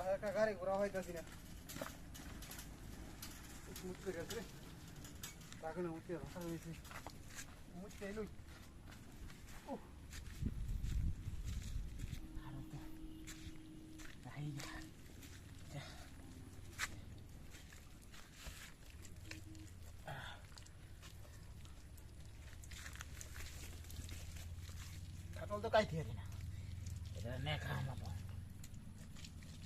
ঢাকা গাড়ি ঘোরা হইতাছি না মুচতে গেছে রে তাকে না মুচতে ভাষা হয়েছে মুচতে এলুই ঠাকুর তো কাই থেকে না এটা নেখা আমার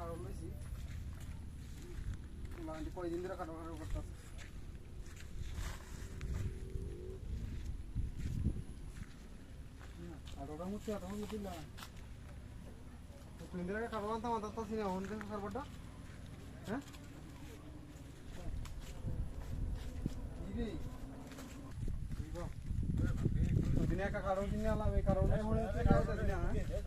কারণ লইছি মোটামুটি কয়দিন ধরে কাটো কাটো করতেছে কাটোটা মুছে কাটো মুছে না তুমি দিলে কাটো আনতাম আনতে পারছি না অন্য সার্ভারটা হ্যাঁ দিনে একা কারণ কিনে আলাম এই কারণে হলে কারণ দিনে হ্যাঁ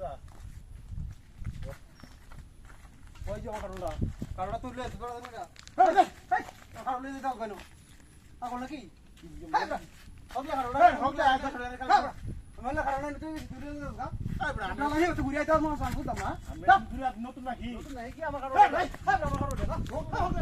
যে কারণটা কারণটা তুই লেজ করে দেবে না কারণ লেজ দাও কেন এখন নাকি হকলে কারণটা হকলে আয় কারণটা মানে কারণটা তুই দূরে দাও নতুন নাকি নতুন নাকি আমার কারণে আমার কারণে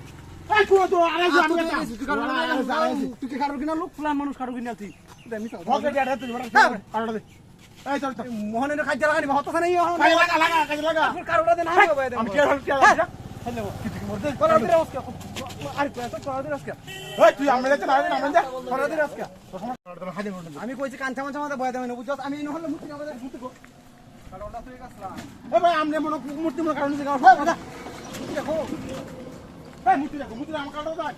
মোহনের খাদ্য লাগানি হতাশা নেই কারোটা দিন হ্যাঁ। আমি কইছি কাঞ্চা মাঞ্চা মাথা বয়া দেবেন বুঝছ আমি নহলে মূর্তি না বাজার ঘুরতে ভাই আমনে মনে মূর্তি মনে কারণ হ্যাঁ, দেখো। এই মুতি রাখো মুতি রাখো কাটো দাও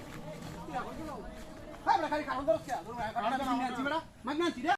হ্যাঁ খালি কাটো দাও মাগনা চিরা